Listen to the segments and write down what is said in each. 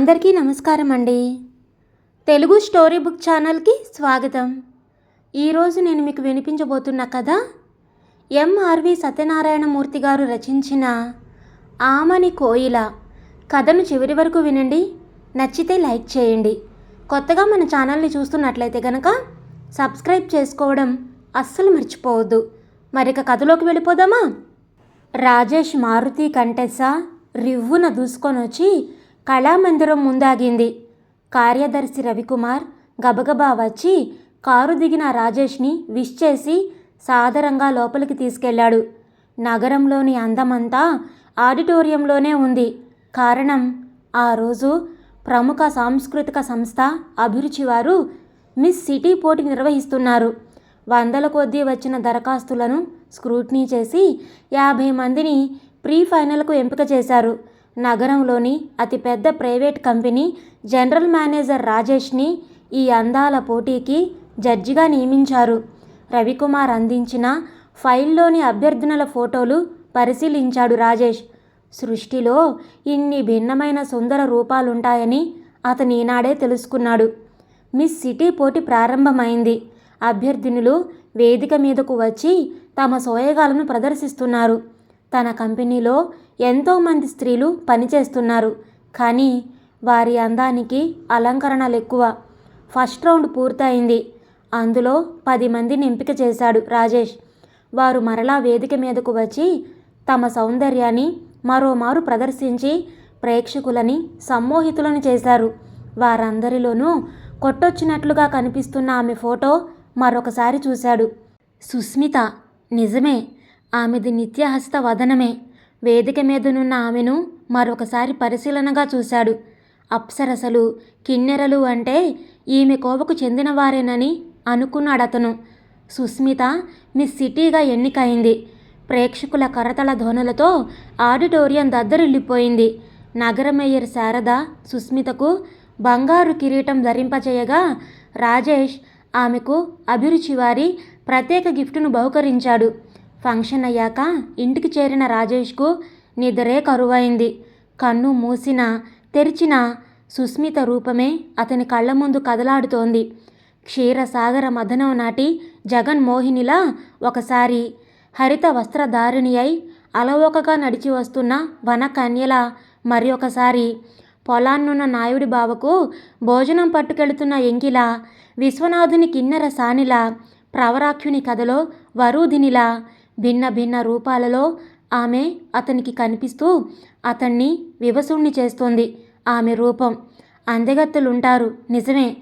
అందరికీ నమస్కారం అండి. తెలుగు స్టోరీ బుక్ ఛానల్కి స్వాగతం. ఈరోజు నేను మీకు వినిపించబోతున్న కథ ఎంఆర్వి సత్యనారాయణమూర్తి గారు రచించిన ఆమని కోయిల కథను చివరి వరకు వినండి. నచ్చితే లైక్ చేయండి. కొత్తగా మన ఛానల్ని చూస్తున్నట్లయితే కనుక సబ్స్క్రైబ్ చేసుకోవడం అస్సలు మర్చిపోవద్దు. మరిక కథలోకి వెళ్ళిపోదామా? రాజేష్ మారుతి కంటెస రివ్వున దూసుకొని వచ్చి కళామందిరం ముందాగింది. కార్యదర్శి రవికుమార్ గబగబా వచ్చి కారు దిగిన రాజేష్ని విష్ చేసి సాదరంగా లోపలికి తీసుకెళ్ళాడు నగరంలోని అందమంతా ఆడిటోరియంలోనే ఉంది. కారణం ఆ రోజు ప్రముఖ సాంస్కృతిక సంస్థ అభిరుచి వారు మిస్ సిటీ పోటీ నిర్వహిస్తున్నారు. వందల కొద్దీ వచ్చిన దరఖాస్తులను స్క్రూట్నీ చేసి యాభై మందిని ప్రీ ఫైనల్కు ఎంపిక చేశారు. నగరంలోని అతిపెద్ద ప్రైవేట్ కంపెనీ జనరల్ మేనేజర్ రాజేష్ని ఈ అందాల పోటీకి జడ్జిగా నియమించారు. రవికుమార్ అందించిన ఫైల్లోని అభ్యర్థునుల ఫోటోలు పరిశీలించాడు రాజేష్. సృష్టిలో ఇన్ని భిన్నమైన సుందర రూపాలుంటాయని అతను ఈనాడే తెలుసుకున్నాడు. మిస్ సిటీ పోటీ ప్రారంభమైంది. అభ్యర్థినులు వేదిక మీదకు వచ్చి తమ సోయగాలను ప్రదర్శిస్తున్నారు. తన కంపెనీలో ఎంతోమంది స్త్రీలు పనిచేస్తున్నారు కానీ వారి అందానికి అలంకరణలు ఎక్కువ ఫస్ట్ రౌండ్ పూర్తయింది. అందులో పది మందిని ఎంపిక చేశాడు రాజేష్. వారు మరలా వేదిక మీదకు వచ్చి తమ సౌందర్యాన్ని మరోమారు ప్రదర్శించి ప్రేక్షకులని సమ్మోహితులను చేశారు. వారందరిలోనూ కొట్టొచ్చినట్లుగా కనిపిస్తున్న ఆమె ఫోటో మరొకసారి చూశాడు. సుస్మిత నిజమే. ఆమెది నిత్యహస్త వదనమే. వేదిక మీదనున్న ఆమెను మరొకసారి పరిశీలనగా చూశాడు. అప్సరసలు కిన్నెరలు అంటే ఈమె కోవకు చెందినవారేనని అనుకున్నాడతను. సుస్మిత మిస్ సిటీగా ఎన్నికైంది. ప్రేక్షకుల కరతల ధ్వనులతో ఆడిటోరియం దద్దరిల్లిపోయింది. నగర మేయర్ శారద సుస్మితకు బంగారు కిరీటం ధరింపచేయగా రాజేష్ ఆమెకు అభిరుచి వారి ప్రత్యేక గిఫ్టును బహుకరించాడు. ఫంక్షన్ అయ్యాక ఇంటికి చేరిన రాజేష్కు నిద్రే కరువైంది. కన్ను మూసిన తెరిచిన సుస్మిత రూపమే అతని కళ్ళ ముందు కదలాడుతోంది. క్షీరసాగర మదనం నాటి జగన్మోహినిలా ఒకసారి హరిత వస్త్రధారిణి అయి అలవోకగా నడిచి వస్తున్న వనకన్యల మరి ఒకసారి పొలాన్నున్న నాయుడి బావకు భోజనం పట్టుకెళుతున్న ఎంకిల విశ్వనాథుని కిన్నెర సానిల ప్రవరాఖ్యుని కథలో వరూధినిలా భిన్న భిన్న రూపాలలో ఆమె అతనికి కనిపిస్తూ అతన్ని వివసుణ్ణి చేస్తుంది. ఆమె రూపం. అందగత్తులుంటారు నిజమే.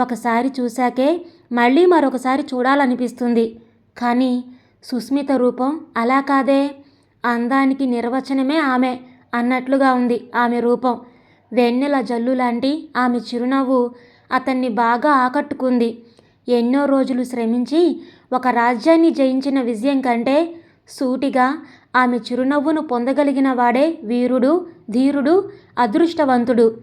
ఒకసారి చూశాకే మళ్ళీ మరొకసారి చూడాలనిపిస్తుంది. కానీ సుస్మిత రూపం అలా కాదే. అందానికి నిర్వచనమే ఆమె అన్నట్లుగా ఉంది ఆమె రూపం. వెన్నెల జల్లు లాంటి ఆమె చిరునవ్వు అతన్ని బాగా ఆకట్టుకుంది. ఎన్నో రోజులు శ్రమించి ఒక రాజ్యాన్ని జయించిన విజయం కంటే సూటిగా ఆమె చిరునవ్వును పొందగలిగిన వాడే వీరుడు ధీరుడు అదృష్టవంతుడు.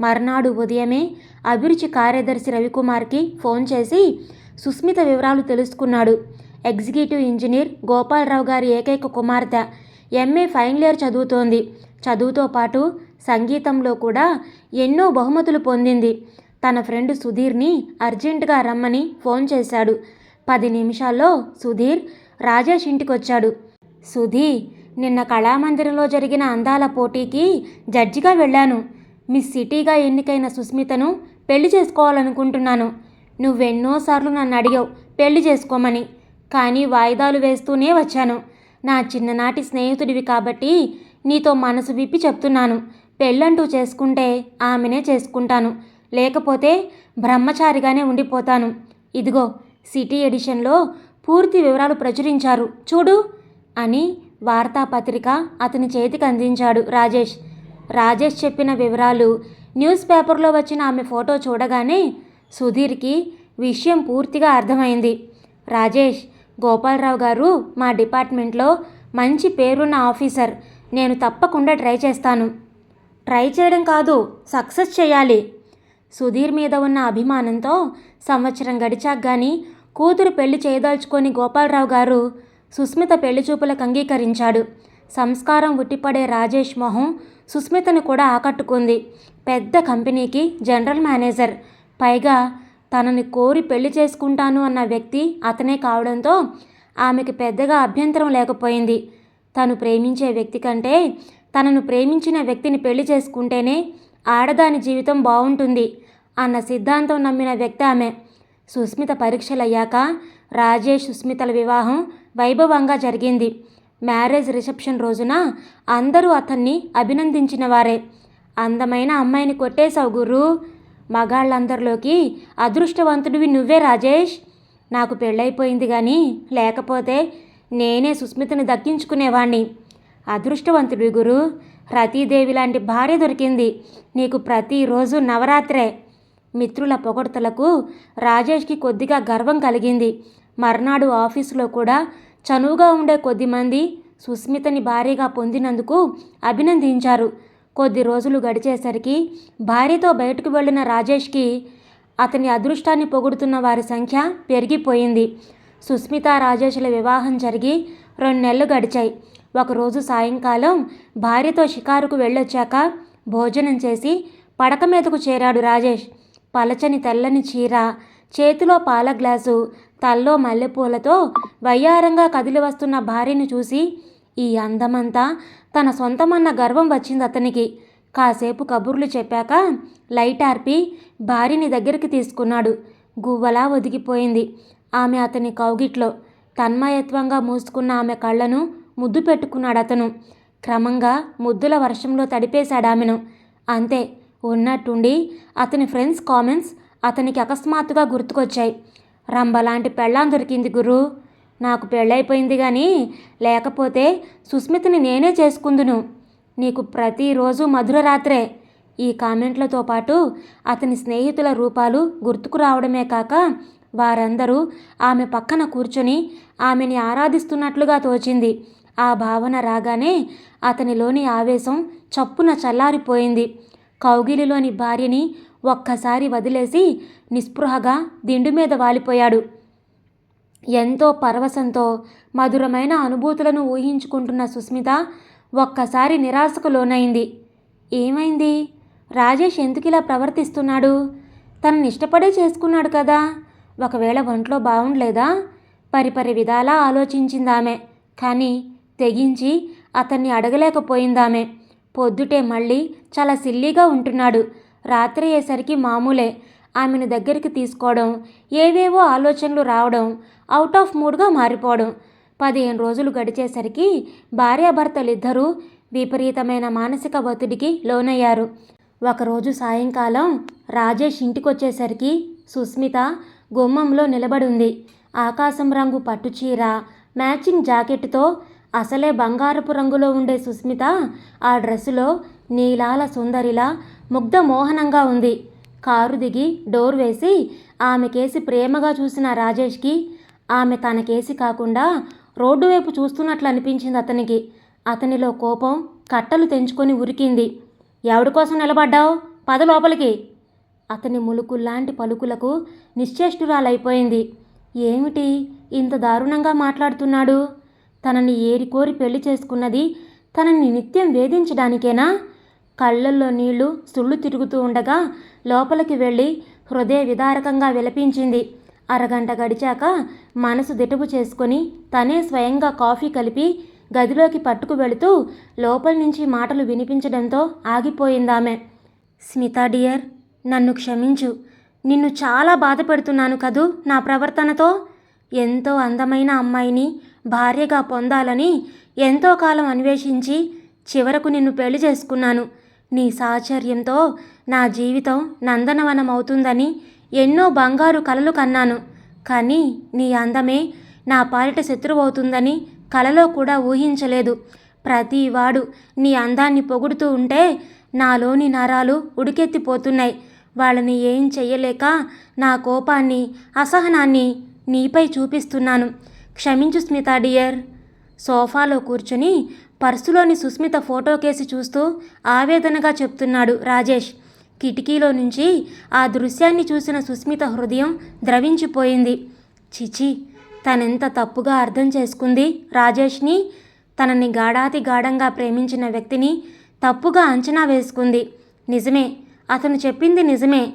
మర్నాడు ఉదయమే అభిరుచి కార్యదర్శి రవికుమార్కి ఫోన్ చేసి సుస్మిత వివరాలు తెలుసుకున్నాడు. ఎగ్జిక్యూటివ్ ఇంజనీర్ గోపాలరావు గారి ఏకైక కుమార్తె. ఎంఏ ఫైనల్ ఇయర్ చదువుతోంది. చదువుతో పాటు సంగీతంలో కూడా ఎన్నో బహుమతులు పొందింది. తన ఫ్రెండ్ సుధీర్ని అర్జెంటుగా రమ్మని ఫోన్ చేశాడు. పది నిమిషాల్లో సుధీర్ రాజేష్ ఇంటికొచ్చాడు. సుధీ నిన్న కళామందిరంలో జరిగిన అందాల పోటీకి జడ్జిగా వెళ్ళాను. మిస్ సిటీగా ఎన్నికైన సుస్మితను పెళ్ళి చేసుకోవాలనుకుంటున్నాను. నువ్వెన్నోసార్లు నన్ను అడిగావు పెళ్ళి చేసుకోమని. కానీ వాయిదాలు వేస్తూనే వచ్చాను. నా చిన్ననాటి స్నేహితుడివి కాబట్టి నీతో మనసు విప్పి చెప్తున్నాను. పెళ్ళంటూ చేసుకుంటే ఆమెనే చేసుకుంటాను. లేకపోతే బ్రహ్మచారిగానే ఉండిపోతాను. ఇదిగో సిటీ ఎడిషన్లో పూర్తి వివరాలు ప్రచురించారు. చూడు! అని వార్తాపత్రిక అతని చేతికి అందించాడు రాజేష్. రాజేష్ చెప్పిన వివరాలు న్యూస్ పేపర్లో వచ్చిన ఆమె ఫోటో చూడగానే సుధీర్కి విషయం పూర్తిగా అర్థమైంది. రాజేష్ గోపాలరావు గారు మా డిపార్ట్మెంట్లో మంచి పేరున్న ఆఫీసర్. నేను తప్పకుండా ట్రై చేస్తాను. ట్రై చేయడం కాదు సక్సెస్ చేయాలి. సుధీర్ మీద ఉన్న అభిమానంతో సంవత్సరం గడిచాక కానీ కూతురు పెళ్ళి చేయదలుచుకొని గోపాలరావు గారు సుస్మిత పెళ్ళి చూపులకు అంగీకరించాడు. సంస్కారం ఉట్టిపడే రాజేష్ మొహం సుస్మితను కూడా ఆకట్టుకుంది. పెద్ద కంపెనీకి జనరల్ మేనేజర్. పైగా తనని కోరి పెళ్ళి చేసుకుంటాను అన్న వ్యక్తి అతనే కావడంతో ఆమెకు పెద్దగా అభ్యంతరం లేకపోయింది. తను ప్రేమించే వ్యక్తి కంటే తనను ప్రేమించిన వ్యక్తిని పెళ్ళి చేసుకుంటేనే ఆడదాని జీవితం బాగుంటుంది అన్న సిద్ధాంతం నమ్మిన వ్యక్తి ఆమె. సుస్మిత పరీక్షలయ్యాక రాజేష్ సుస్మితల వివాహం వైభవంగా జరిగింది. మ్యారేజ్ రిసెప్షన్ రోజున అందరూ అతన్ని అభినందించిన వారే. అందమైన అమ్మాయిని కొట్టేశావు గురు మగాళ్ళందరిలోకి అదృష్టవంతుడివి నువ్వే రాజేష్. నాకు పెళ్ళైపోయింది కానీ లేకపోతే నేనే సుస్మితని దక్కించుకునేవాణ్ణి. అదృష్టవంతుడి గురు రతీదేవి లాంటి భార్య దొరికింది. నీకు ప్రతిరోజు నవరాత్రే. మిత్రుల పొగడ్తలకు రాజేష్కి కొద్దిగా గర్వం కలిగింది. మర్నాడు ఆఫీసులో కూడా చనువుగా ఉండే కొద్దిమంది సుస్మితని భారీగా పొందినందుకు అభినందించారు. కొద్ది రోజులు గడిచేసరికి భార్యతో బయటకు వెళ్ళిన రాజేష్కి అతని అదృష్టాన్ని పొగుడుతున్న వారి సంఖ్య పెరిగిపోయింది. సుస్మిత రాజేష్ల వివాహం జరిగి రెండు నెలలు గడిచాయి. ఒకరోజు సాయంకాలం భార్యతో షికారుకు వెళ్ళొచ్చాక భోజనం చేసి పడక మీదకు చేరాడు రాజేష్. పలచని తెల్లని చీర చేతిలో పాల గ్లాసు తల్లో మల్లెపూలతో వయ్యారంగా కదిలి వస్తున్న భార్యను చూసి ఈ అందమంతా తన సొంతమన్న గర్వం వచ్చింది అతనికి. కాసేపు కబుర్లు చెప్పాక లైట్ ఆర్పి భార్యని దగ్గరికి తీసుకున్నాడు. గువ్వలా ఒదిగిపోయింది. ఆమె అతని కౌగిట్లో తన్మయత్వంగా మూసుకున్న ఆమె కళ్ళను ముద్దు పెట్టుకున్నాడు అతను క్రమంగా ముద్దుల వర్షంలో తడిపేశాడు ఆమెను అంతే ఉన్నట్టుండి అతని ఫ్రెండ్స్ కామెంట్స్ అతనికి అకస్మాత్తుగా గుర్తుకొచ్చాయి. రంబలాంటి పెళ్ళాం దొరికింది గురు. నాకు పెళ్ళైపోయింది కానీ లేకపోతే సుస్మితని నేనే చేసుకుందును. నీకు ప్రతిరోజు మధుర రాత్రే. ఈ కామెంట్లతో పాటు అతని స్నేహితుల రూపాలు గుర్తుకు రావడమే కాక వారందరూ ఆమె పక్కన కూర్చొని ఆమెని ఆరాధిస్తున్నట్లుగా తోచింది. ఆ భావన రాగానే అతనిలోని ఆవేశం చప్పున చల్లారిపోయింది. కౌగిలిలోని భార్యని ఒక్కసారి వదిలేసి నిస్పృహగా దిండు మీద వాలిపోయాడు. ఎంతో పరవశంతో మధురమైన అనుభూతులను ఊహించుకుంటున్న సుస్మిత ఒక్కసారి నిరాశకు లోనైంది. ఏమైంది? రాజేష్ ఎందుకు ఇలా ప్రవర్తిస్తున్నాడు? తనని ఇష్టపడే చేసుకున్నాడు కదా. ఒకవేళ ఒంట్లో బాగుండలేదా పరిపరి విధాలా ఆలోచించిందామె. కానీ తెగించి అతన్ని అడగలేకపోయిందామె. పొద్దుటే మళ్ళీ చాలా సిల్లీగా ఉంటున్నాడు. రాత్రి అయ్యేసరికి మామూలే. ఆమెను దగ్గరికి తీసుకోవడం ఏవేవో ఆలోచనలు రావడం అవుట్ ఆఫ్ మూడ్గా మారిపోవడం. పదిహేను రోజులు గడిచేసరికి భార్యాభర్తలిద్దరూ విపరీతమైన మానసిక ఒత్తిడికి లోనయ్యారు. ఒకరోజు సాయంకాలం రాజేష్ ఇంటికొచ్చేసరికి సుస్మిత గుమ్మంలో నిలబడింది ఆకాశం రంగు పట్టుచీర మ్యాచింగ్ జాకెట్తో అసలే బంగారపు రంగులో ఉండే సుస్మిత ఆ డ్రెస్సులో నీలాల సుందరిలా ముగ్ధ మోహనంగా ఉంది. కారు దిగి డోర్ వేసి ఆమె కేసి ప్రేమగా చూసిన రాజేష్కి ఆమె తన కేసి కాకుండా రోడ్డు వైపు చూస్తున్నట్లు అనిపించింది అతనికి. అతనిలో కోపం కట్టలు తెంచుకొని ఉరికింది. ఎవడి కోసం నిలబడ్డావు? పద లోపలికి. అతని ములుకుల్లాంటి పలుకులకు నిశ్చేష్టురాలైపోయింది. ఏమిటి? ఇంత దారుణంగా మాట్లాడుతున్నాడు? తనని ఏరికోరి పెళ్ళి చేసుకున్నది తనని నిత్యం వేధించడానికేనా? కళ్ళల్లో నీళ్ళు సుళ్ళు తిరుగుతూ ఉండగా లోపలికి వెళ్ళి హృదయ విదారకంగా విలపించింది. అరగంట గడిచాక మనసు దిటవు చేసుకొని తనే స్వయంగా కాఫీ కలిపి గదిలోకి పట్టుకు వెళుతూ లోపలి నుంచి మాటలు వినిపించడంతో ఆగిపోయిందామె. స్మితా డియర్ నన్ను క్షమించు. నిన్ను చాలా బాధపడుతున్నాను కదూ నా ప్రవర్తనతో? ఎంతో అందమైన అమ్మాయిని భార్యగా పొందాలని ఎంతో కాలం అన్వేషించి చివరకు నిన్ను పెళ్ళి చేసుకున్నాను. నీ సాహచర్యంతో నా జీవితం నందనవనం అవుతుందని ఎన్నో బంగారు కలలు కన్నాను. కానీ నీ అందమే నా పాలిట శత్రువవుతుందని కలలో కూడా ఊహించలేదు. ప్రతివాడు నీ అందాన్ని పొగుడుతూ ఉంటే నాలోని నరాలు ఉడికెత్తిపోతున్నాయి. వాళ్ళని ఏం చెయ్యలేక నా కోపాన్ని అసహనాన్ని నీపై చూపిస్తున్నాను. క్షమించు స్మిత డియర్. సోఫాలో కూర్చుని పర్సులోని సుస్మిత ఫోటో కేసి చూస్తూ ఆవేదనగా చెప్తున్నాడు రాజేష్. కిటికీలో నుంచి ఆ దృశ్యాన్ని చూసిన సుస్మిత హృదయం ద్రవించిపోయింది. చిచి తనెంత తప్పుగా అర్థం చేసుకుంది రాజేష్ని. తనని గాఢాతి గాఢంగా ప్రేమించిన వ్యక్తిని తప్పుగా అంచనా వేసుకుంది. నిజమే అతను చెప్పింది నిజమే.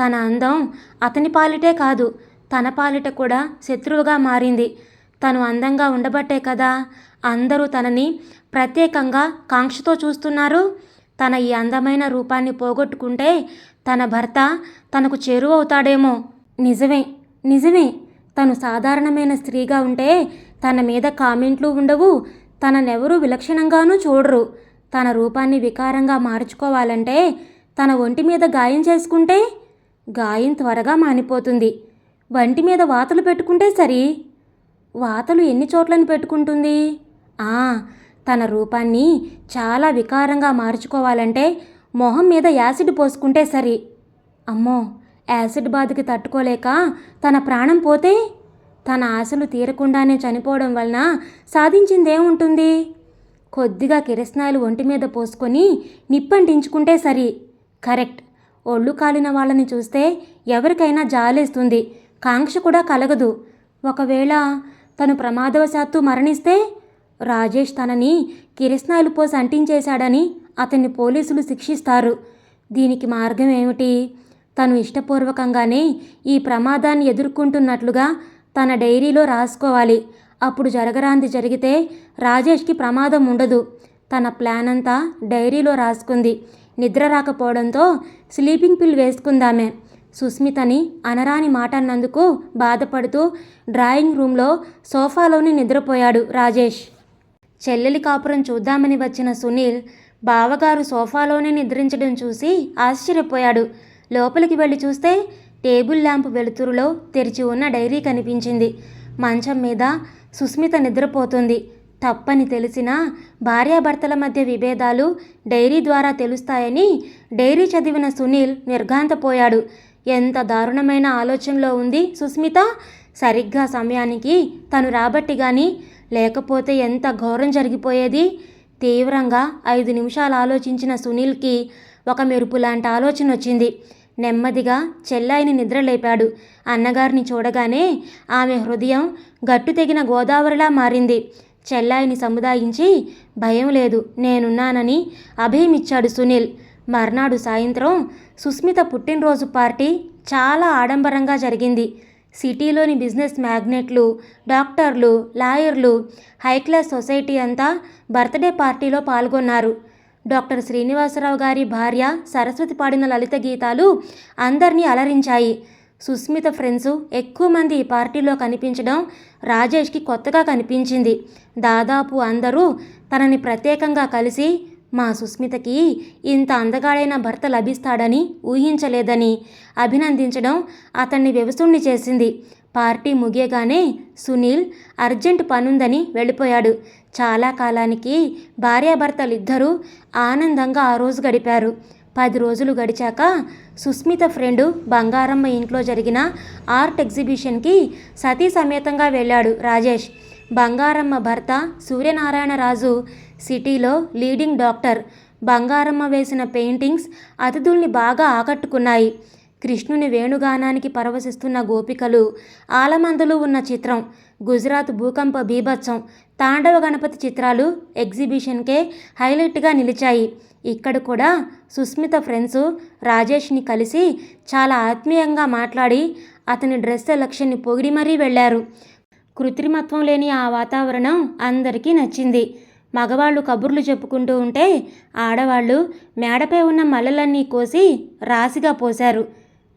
తన అందం అతని పాలిటే కాదు తన పాలిట కూడా శత్రువుగా మారింది. తను అందంగా ఉండబట్టే కదా అందరూ తనని ప్రత్యేకంగా కాంక్షతో చూస్తున్నారు. తన ఈ అందమైన రూపాన్ని పోగొట్టుకుంటే తన భర్త తనకు చేరువవుతాడేమో నిజమే నిజమే. తను సాధారణమైన స్త్రీగా ఉంటే తన మీద కామెంట్లు ఉండవు తననెవరూ విలక్షణంగానూ చూడరు. తన రూపాన్ని వికారంగా మార్చుకోవాలంటే తన ఒంటి మీద గాయం చేసుకుంటే గాయం త్వరగా మానిపోతుంది. వంటి మీద వాతలు పెట్టుకుంటే సరి. వాతలు ఎన్ని చోట్లని పెట్టుకుంటుంది? ఆ తన రూపాన్ని చాలా వికారంగా మార్చుకోవాలంటే మొహం మీద యాసిడ్ పోసుకుంటే సరి. అమ్మో యాసిడ్ బాధకి తట్టుకోలేక తన ప్రాణం పోతే? తన ఆశలు తీరకుండానే చనిపోవడం వలన సాధించిందేముంటుంది? కొద్దిగా కిరసనాయలు ఒంటి మీద పోసుకొని నిప్పంటించుకుంటే సరి. కరెక్ట్. ఒళ్ళు కాలిన వాళ్ళని చూస్తే ఎవరికైనా జాలేస్తుంది. కాంక్ష కూడా కలగదు. ఒకవేళ తను ప్రమాదవశాత్తు మరణిస్తే రాజేష్ తనని కిరస్నాయిలు పోసి అంటించేశాడని అతన్ని పోలీసులు శిక్షిస్తారు. దీనికి మార్గం ఏమిటి? తను ఇష్టపూర్వకంగానే ఈ ప్రమాదాన్ని ఎదుర్కొంటున్నట్లుగా తన డైరీలో రాసుకోవాలి. అప్పుడు జరగరాంది జరిగితే రాజేష్కి ప్రమాదం ఉండదు. తన ప్లాన్ అంతా డైరీలో రాసుకుంది. నిద్ర రాకపోవడంతో స్లీపింగ్ పిల్ వేసుకుందామే. సుస్మితని అనరాని మాట అన్నందుకు బాధపడుతూ డ్రాయింగ్ రూమ్లో సోఫాలోని నిద్రపోయాడు రాజేష్. చెల్లెలి కాపురం చూద్దామని వచ్చిన సునీల్ బావగారు సోఫాలోనే నిద్రించడం చూసి ఆశ్చర్యపోయాడు. లోపలికి వెళ్ళి చూస్తే టేబుల్ ల్యాంప్ వెలుతురులో తెరిచి ఉన్న డైరీ కనిపించింది. మంచం మీద సుస్మిత నిద్రపోతుంది. తప్పని తెలిసినా భార్యాభర్తల మధ్య విభేదాలు డైరీ ద్వారా తెలుస్తాయని డైరీ చదివిన సునీల్ నిర్ఘాంతపోయాడు. ఎంత దారుణమైన ఆలోచనలో ఉంది. సుస్మిత సరిగ్గా సమయానికి తను రాబట్టి గాని లేకపోతే ఎంత ఘోరం జరిగిపోయేది? తీవ్రంగా ఐదు నిమిషాలు ఆలోచించిన సునీల్కి ఒక మెరుపు లాంటి ఆలోచన వచ్చింది. నెమ్మదిగా చెల్లాయిని నిద్రలేపాడు. అన్నగారిని చూడగానే ఆమె హృదయం గట్టు తెగిన గోదావరిలా మారింది. చెల్లాయిని సముదాయించి భయం లేదు నేనున్నానని అభయమిచ్చాడు సునీల్. మర్నాడు సాయంత్రం సుస్మిత పుట్టినరోజు పార్టీ చాలా ఆడంబరంగా జరిగింది. సిటీలోని బిజినెస్ మ్యాగ్నెట్లు డాక్టర్లు లాయర్లు హైక్లాస్ సొసైటీ అంతా బర్త్డే పార్టీలో పాల్గొన్నారు. డాక్టర్ శ్రీనివాసరావు గారి భార్య సరస్వతి పాడిన లలిత గీతాలు అందరినీ అలరించాయి. సుస్మిత ఫ్రెండ్స్ ఎక్కువ మంది ఈ పార్టీలో కనిపించడం రాజేష్కి కొత్తగా కనిపించింది. దాదాపు అందరూ తనని ప్రత్యేకంగా కలిసి మా సుస్మితకి ఇంత అందగాడైన భర్త లభిస్తాడని ఊహించలేదని అభినందించడం అతన్ని వ్యవసుణ్ణి చేసింది. పార్టీ ముగియగానే సునీల్ అర్జెంట్ పనుందని వెళ్ళిపోయాడు. చాలా కాలానికి భార్యాభర్తలిద్దరూ ఆనందంగా ఆ రోజు గడిపారు. పది రోజులు గడిచాక సుస్మిత ఫ్రెండు బంగారమ్మ ఇంట్లో జరిగిన ఆర్ట్ ఎగ్జిబిషన్కి సతీ సమేతంగా వెళ్ళాడు రాజేష్. బంగారమ్మ భర్త సూర్యనారాయణరాజు సిటీలో లీడింగ్ డాక్టర్ బంగారమ్మ వేసిన పెయింటింగ్స్ అతిథుల్ని బాగా ఆకట్టుకున్నాయి. కృష్ణుని వేణుగానానికి పరవశిస్తున్న గోపికలు ఆలమందులు ఉన్న చిత్రం గుజరాత్ భూకంప బీభత్సం తాండవ గణపతి చిత్రాలు ఎగ్జిబిషన్కే హైలైట్గా నిలిచాయి. ఇక్కడ కూడా సుస్మిత ఫ్రెండ్స్ రాజేష్ని కలిసి చాలా ఆత్మీయంగా మాట్లాడి అతని డ్రెస్ సెలక్షన్ని పొగిడి మరీ వెళ్ళారు. కృత్రిమత్వం లేని ఆ వాతావరణం అందరికీ నచ్చింది. మగవాళ్ళు కబుర్లు చెప్పుకుంటూ ఉంటే ఆడవాళ్ళు మేడపై ఉన్న మల్లలన్నీ కోసి రాశిగా పోశారు.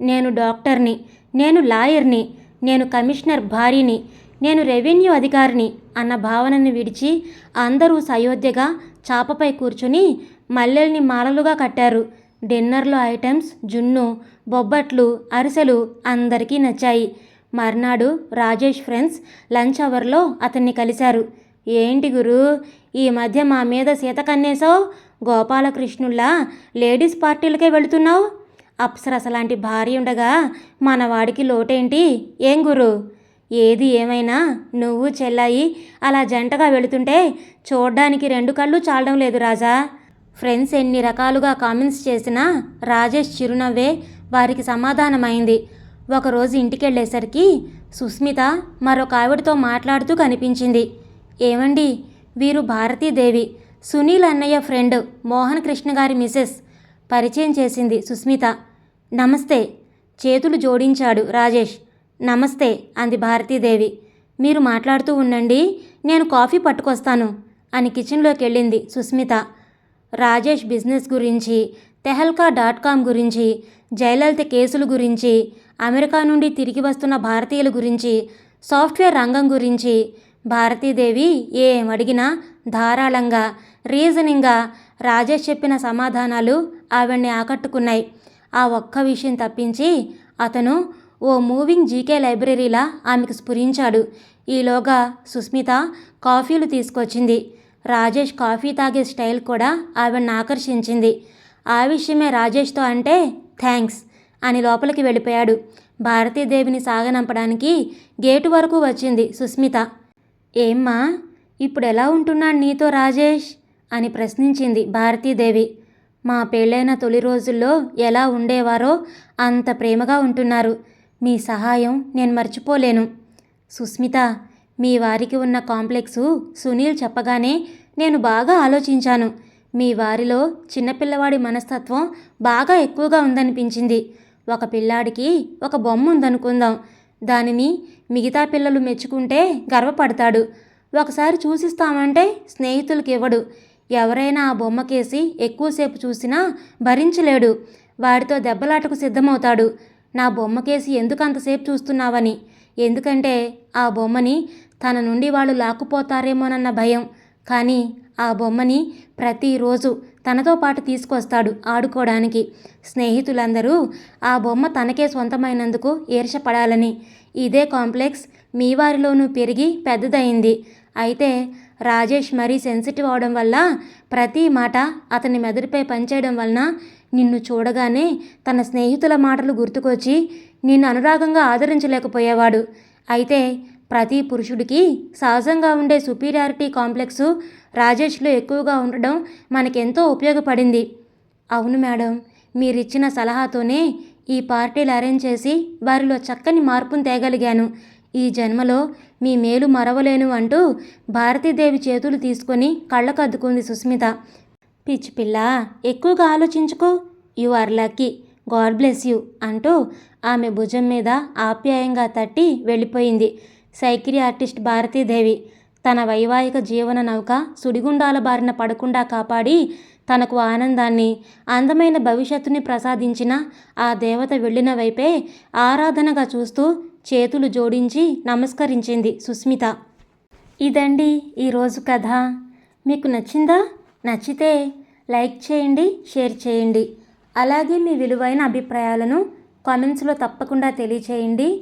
నేను డాక్టర్ని నేను లాయర్ని నేను కమిషనర్ భార్యని నేను రెవెన్యూ అధికారిని అన్న భావనని విడిచి అందరూ సయోధ్యగా చాపపై కూర్చుని మల్లెల్ని మాలలుగా కట్టారు. డిన్నర్లో ఐటమ్స్ జున్ను బొబ్బట్లు అరిసెలు అందరికీ నచ్చాయి. మర్నాడు రాజేష్ ఫ్రెండ్స్ లంచ్ అవర్లో అతన్ని కలిశారు. ఏంటి గురు? ఈ మధ్య మా మీద సీత కన్నేశావు గోపాలకృష్ణుల్లా లేడీస్ పార్టీలకే వెళుతున్నావు? అప్సరస లాంటి భార్య ఉండగా మన వాడికి లోటేంటి? ఏం గురు? ఏది ఏమైనా నువ్వు చెల్లాయి అలా జంటగా వెళుతుంటే చూడ్డానికి రెండు కళ్ళు చాలడం లేదు రాజా. ఫ్రెండ్స్ ఎన్ని రకాలుగా కామెంట్స్ చేసినా రాజేష్ చిరునవ్వే వారికి సమాధానమైంది. ఒకరోజు ఇంటికెళ్ళేసరికి సుస్మిత మరొక ఆవిడతో మాట్లాడుతూ కనిపించింది. ఏమండి? వీరు భారతీదేవి. సునీల్ అన్నయ్య ఫ్రెండ్ మోహన్ కృష్ణ గారి మిసెస్. పరిచయం చేసింది సుస్మిత. నమస్తే. చేతులు జోడించాడు రాజేష్. నమస్తే అంది భారతీదేవి. మీరు మాట్లాడుతూ ఉండండి నేను కాఫీ పట్టుకొస్తాను అని కిచెన్లోకి వెళ్ళింది సుస్మిత. రాజేష్ బిజినెస్ గురించి తెహల్కా డాట్ కామ్ గురించి జయలలిత కేసుల గురించి అమెరికా నుండి తిరిగి వస్తున్న భారతీయుల గురించి సాఫ్ట్వేర్ రంగం గురించి భారతీదేవి ఏం అడిగినా ధారాళంగా రీజనింగ్గా రాజేష్ చెప్పిన సమాధానాలు ఆవిడ్ని ఆకట్టుకున్నాయి. ఆ ఒక్క విషయం తప్పించి అతను ఓ మూవింగ్ జీకే లైబ్రరీలా ఆమెకు స్ఫురించాడు. ఈలోగా సుస్మిత కాఫీలు తీసుకొచ్చింది. రాజేష్ కాఫీ తాగే స్టైల్ కూడా ఆవిడని ఆకర్షించింది. ఆ విషయమే రాజేష్తో అంటే థ్యాంక్స్ అని లోపలికి వెళ్ళిపోయాడు. భారతీదేవిని సాగనంపడానికి గేటు వరకు వచ్చింది సుస్మిత. ఏమ్మా ఇప్పుడు ఎలా ఉంటున్నాడు నీతో రాజేష్? అని ప్రశ్నించింది భారతీదేవి. మా పెళ్ళైన తొలి రోజుల్లో ఎలా ఉండేవారో అంత ప్రేమగా ఉంటున్నారు. మీ సహాయం నేను మర్చిపోలేను. సుస్మిత మీ వారికి ఉన్న కాంప్లెక్సు సునీల్ చెప్పగానే నేను బాగా ఆలోచించాను. మీ వారిలో చిన్నపిల్లవాడి మనస్తత్వం బాగా ఎక్కువగా ఉందనిపించింది. ఒక పిల్లాడికి ఒక బొమ్మ ఉందనుకుందాం దానిని మిగతా పిల్లలు మెచ్చుకుంటే గర్వపడతాడు. ఒకసారి చూసిస్తామంటే స్నేహితులకి ఇవ్వడు ఎవరైనా ఆ బొమ్మకేసి ఎక్కువసేపు చూసినా భరించలేడు. వాడితో దెబ్బలాటకు సిద్ధమవుతాడు. నా బొమ్మకేసి ఎందుకు అంతసేపు చూస్తున్నావని. ఎందుకంటే ఆ బొమ్మని తన నుండి వాళ్ళు లాక్కుపోతారేమోనన్న భయం. కానీ ఆ బొమ్మని ప్రతిరోజు తనతో పాటు తీసుకొస్తాడు ఆడుకోవడానికి స్నేహితులందరూ ఆ బొమ్మ తనకే సొంతమైనందుకు ఈర్షపడాలని. ఇదే కాంప్లెక్స్ మీ వారిలోనూ పెరిగి పెద్దదయింది. అయితే రాజేష్ మరీ సెన్సిటివ్ అవడం వల్ల ప్రతి మాట అతని మెదడుపై పనిచేయడం వలన నిన్ను చూడగానే తన స్నేహితుల మాటలు గుర్తుకొచ్చి నిన్ను అనురాగంగా ఆదరించలేకపోయేవాడు. అయితే ప్రతి పురుషుడికి సహజంగా ఉండే సుపీరియారిటీ కాంప్లెక్స్ రాజేష్లో ఎక్కువగా ఉండడం మనకెంతో ఉపయోగపడింది. అవును మేడం మీరిచ్చిన సలహాతోనే ఈ పార్టీలు అరేంజ్ చేసి వారిలో చక్కని మార్పును తేగలిగాను. ఈ జన్మలో మీ మేలు మరవలేను అంటూ భారతీదేవి చేతులు తీసుకొని కళ్ళకద్దుకుంది సుస్మిత. పిచ్చి పిల్ల ఎక్కువగా ఆలోచించుకో. You are lucky. God bless you అంటూ ఆమె భుజం మీద ఆప్యాయంగా తట్టి వెళ్ళిపోయింది. Psychiatrist Bharatidevi. తన వైవాహిక జీవన నౌక సుడిగుండాల బారిన పడకుండా కాపాడి తనకు ఆనందాన్ని అందమైన భవిష్యత్తుని ప్రసాదించిన ఆ దేవత వెళ్ళిన వైపే ఆరాధనగా చూస్తూ చేతులు జోడించి నమస్కరించింది సుస్మిత. ఇదండి ఈరోజు కథ. మీకు నచ్చిందా? నచ్చితే లైక్ చేయండి షేర్ చేయండి. అలాగే మీ విలువైన అభిప్రాయాలను కామెంట్స్లో తప్పకుండా తెలియచేయండి.